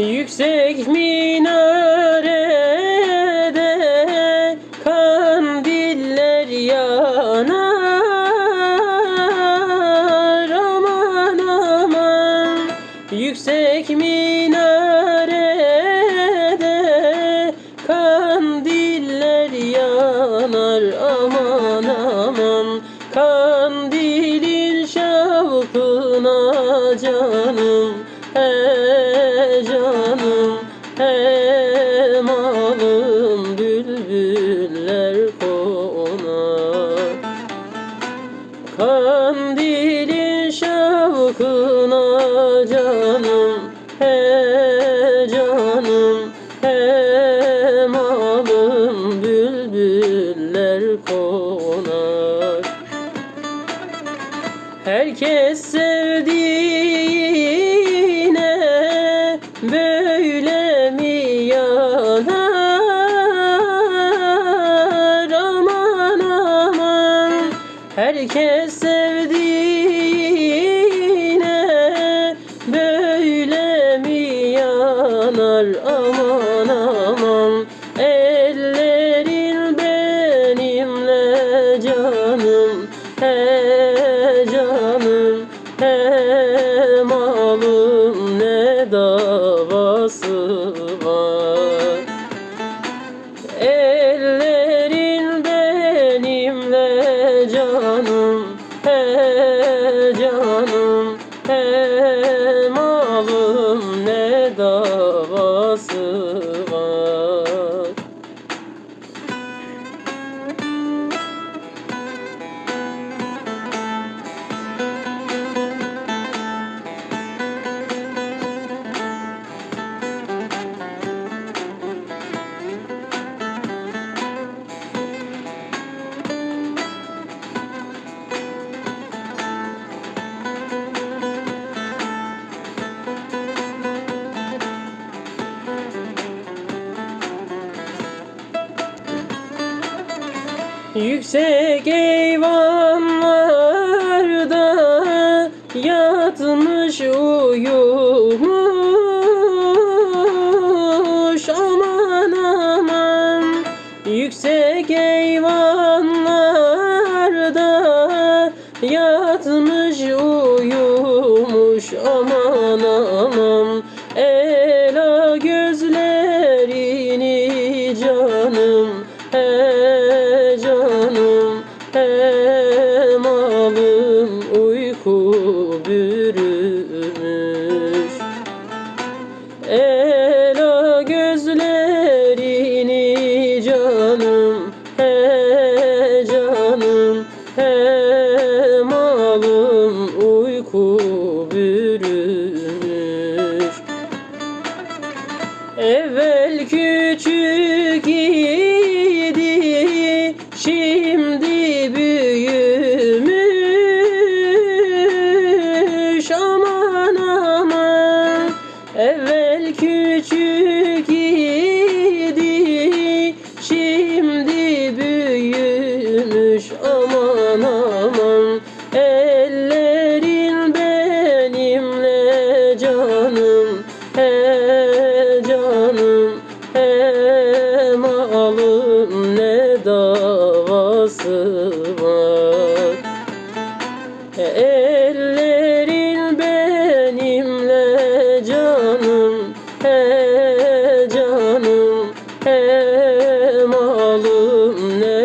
Yüksek minarede kandiller yanar. Aman aman. Yüksek minarede kandiller yanar. Aman aman. Kandilin şavkına canım. He canım he malım bülbüller konar Kandilin şavkına canım He canım he malım bülbüller konar Herkes sevdiğine böyle mi yanar? Aman aman canım he Yüksek eyvanlarda yatmış uyumuş. Aman aman. Yüksek eyvanlarda yatmış he malım uyku bürümüş. Ela gözlerini canım he canım he malım uyku bürümüş. Evvel küçük malın ne davası var? E, ellerin benimle canım He canım. He malım ne